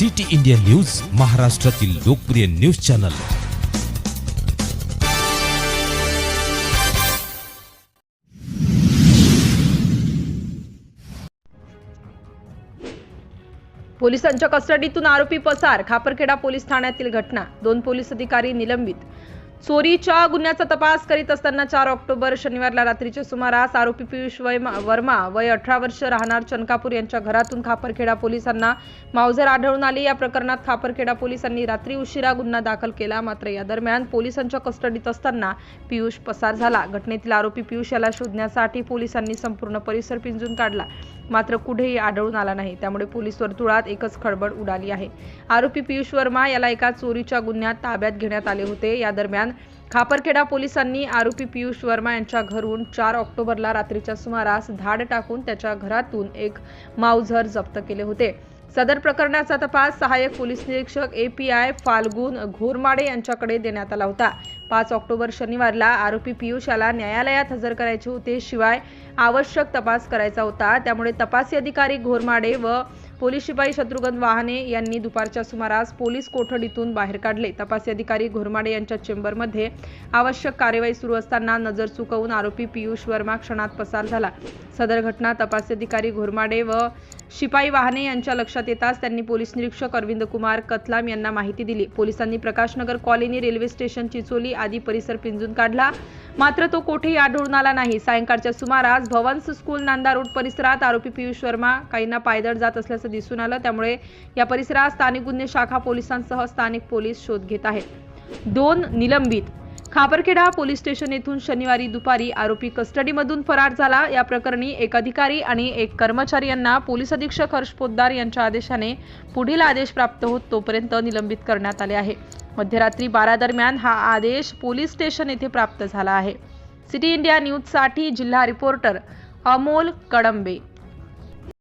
City India news महाराष्ट्रातील लोकप्रिय news channel. पोलिसांच्या कस्टडीतून आरोपी पसार खापरखेडा पोलीस ठाण्यातील घटना दोन पोलीस अधिकारी निलंबित. चोरीच्या गुन्ह्याचा तपास करीत असताना चार ऑक्टोबर शनिवारला रात्रीच्या सुमारास आरोपी पियुष वय वर्मा वय अठरा वर्ष राहणार चनकापूर यांच्या घरातून खापरखेडा पोलिसांना मावजर आढळून आली. या प्रकरणात खापरखेडा पोलिसांनी रात्री उशिरा गुन्हा दाखल केला. मात्र या दरम्यान पोलिसांच्या कस्टडीत असताना पियुष पसार झाला. घटनेतील आरोपी पियुष याला शोधण्यासाठी पोलिसांनी संपूर्ण परिसर पिंजून काढला. मात्र कुठेही आढळून आला नाही. त्यामुळे पोलीस वर्तुळात एकच खळबळ उडाली आहे. आरोपी पियुष वर्मा याला एका चोरीच्या गुन्ह्यात ताब्यात घेण्यात आले होते. या दरम्यान खापरखेडा पोलिसांनी आरोपी पियुष वर्मा यांच्या घरून चार ऑक्टोबरला रात्रीच्या सुमारास धाड टाकून त्याच्या घरातून एक माऊझर जप्त केले होते. सदर प्रकरणाचा तपास सहाय्यक पोलीस निरीक्षक ए पी आय फाल्गुन घोरमाडे यांच्याकडे देण्यात आला होता. पाच ऑक्टोबर शनिवारला आरोपी पियुषाला न्यायालयात हजर करायचे होते. शिवाय आवश्यक तपास करायचा होता. त्यामुळे तपासी अधिकारी घोरमाडे व पोलीस शिपाई शत्रुघ्न वाहने यांनी दुपारच्या सुमारास पोलीस कोठडीतून बाहेर काढले. तपासी अधिकारी घोरमाडे यांच्या चेंबरमध्ये आवश्यक कार्यवाही सुरू असताना नजर चुकवून आरोपी पियुष वर्मा क्षणात पसार झाला. सदर घटना तपासी अधिकारी घोरमाडे व शिपाई वाहने यांच्या लक्षात येताच त्यांनी पोलीस निरीक्षक अरविंद कुमार कतलाम यांना माहिती दिली. पोलिसांनी Prakashnagar colony railway station Chicholi आदी परिसर पिंजून काढला. मात्र तो कोठेही आढळून आला नाही. सायंकाळच्या सुमारास भवन्स स्कूल नांदा रोड परिसरात आरोपी पियुष वर्मा काहींना पायदळ जात असल्याचं दिसून आलं. त्यामुळे या परिसरात स्थानिक गुन्हे शाखा पोलिसांसह स्थानिक पोलीस शोध घेत आहेत. दोन निलंबित. खापरखेडा पोलीस स्टेशन येथून शनिवारी दुपारी आरोपी कस्टडीमधून फरार झाला. या प्रकरणी एक अधिकारी आणि एक कर्मचारी यांना पोलीस अधीक्षक हर्ष पोद्दार यांच्या आदेशाने पुढील आदेश प्राप्त होत तोपर्यंत निलंबित करण्यात आले आहे. मध्यरात्री बारा दरम्यान हा आदेश पोलीस स्टेशन येथे प्राप्त झाला आहे. सिटी इंडिया न्यूजसाठी जिल्हा रिपोर्टर अमोल कडंबे